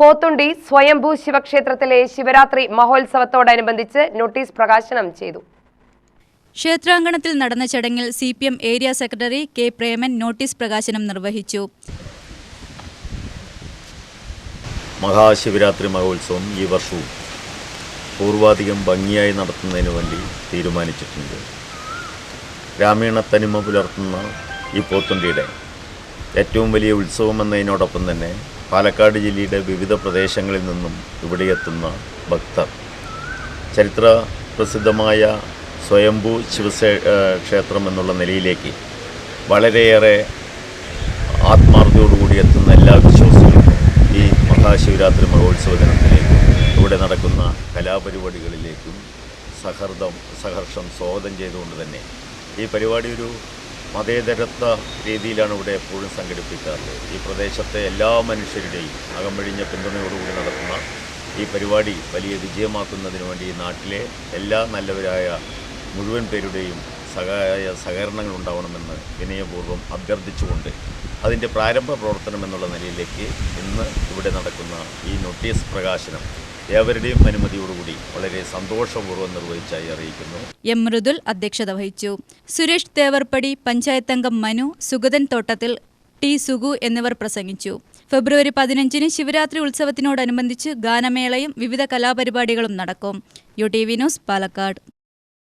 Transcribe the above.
പോത്തുണ്ടി സ്വയംഭൂ ശിവക്ഷേത്രത്തിലെ ശിവരാത്രി മഹോത്സവത്തോടനുബന്ധിച്ച് നോട്ടീസ് പ്രകാശനം ചെയ്തു. ക്ഷേത്രാങ്കണത്തിൽ നടന്ന ചടങ്ങിൽ C P M area secretary K Preman notice പ്രകാശനം നിർവഹിച്ചു. മഹാശിവരാത്രി മഹോത്സവം ഈ വർഷവും പൂർവാധികം ഭംഗിയായി നടത്തുന്നതിന് വേണ്ടി തീരുമാനിച്ചിട്ടുണ്ട്. ഗ്രാമീണ തനിമ പുലർത്തുന്ന ഈ പോത്തുണ്ടിയുടെ ഏറ്റവും വലിയ ഉത്സവം എന്നതിനോടൊപ്പം തന്നെ പാലക്കാട് ജില്ലയുടെ വിവിധ പ്രദേശങ്ങളിൽ നിന്നും ഇവിടെ എത്തുന്ന ഭക്തർ. ചരിത്ര പ്രസിദ്ധമായ സ്വയംഭൂ ശിവസേ ക്ഷേത്രം എന്നുള്ള നിലയിലേക്ക് വളരെയേറെ ആത്മാർത്ഥയോടുകൂടി എത്തുന്ന എല്ലാ വിശ്വാസികളും ഈ മഹാശിവരാത്രി മഹോത്സവ ദിനത്തിലേക്കും ഇവിടെ നടക്കുന്ന കലാപരിപാടികളിലേക്കും സഹർദം സഹർഷം സ്വാഗതം ചെയ്തുകൊണ്ട് തന്നെ ഈ പരിപാടി ഒരു മതേതരത്വ രീതിയിലാണ് ഇവിടെ എപ്പോഴും സംഘടിപ്പിക്കാറുള്ളത് ഈ പ്രദേശത്തെ എല്ലാ മനുഷ്യരുടെയും അകമ്പഴിഞ്ഞ പിന്തുണയോടുകൂടി നടത്തുന്ന ഈ പരിപാടി വലിയ വിജയമാക്കുന്നതിന് വേണ്ടി നാട്ടിലെ എല്ലാ നല്ലവരായ മുഴുവൻ പേരുടെയും സഹായ സഹകരണങ്ങൾ ഉണ്ടാവണമെന്ന് വിനയപൂർവം അഭ്യർത്ഥിച്ചുകൊണ്ട് അതിന്റെ പ്രാരംഭ പ്രവർത്തനം എന്നുള്ള നിലയിലേക്ക് ഇന്ന് ഇവിടെ നടക്കുന്ന ഈ നോട്ടീസ് പ്രകാശനം ഏവരുടെയും അനുമതിയോടുകൂടി വളരെ സന്തോഷപൂർവം നിർവഹിച്ചായി അറിയിക്കുന്നു. എം മൃദുൽ അധ്യക്ഷത വഹിച്ചു. സുരേഷ് തേവർപ്പടി പഞ്ചായത്തംഗം മനു സുഗതൻ തോട്ടത്തിൽ ടി സുഗു എന്നിവർ പ്രസംഗിച്ചു. ഫെബ്രുവരി പതിനഞ്ചിന് ശിവരാത്രി ഉത്സവത്തിനോടനുബന്ധിച്ച് ഗാനമേളയും വിവിധ കലാപരിപാടികളും നടക്കും. U T V news Palakkad.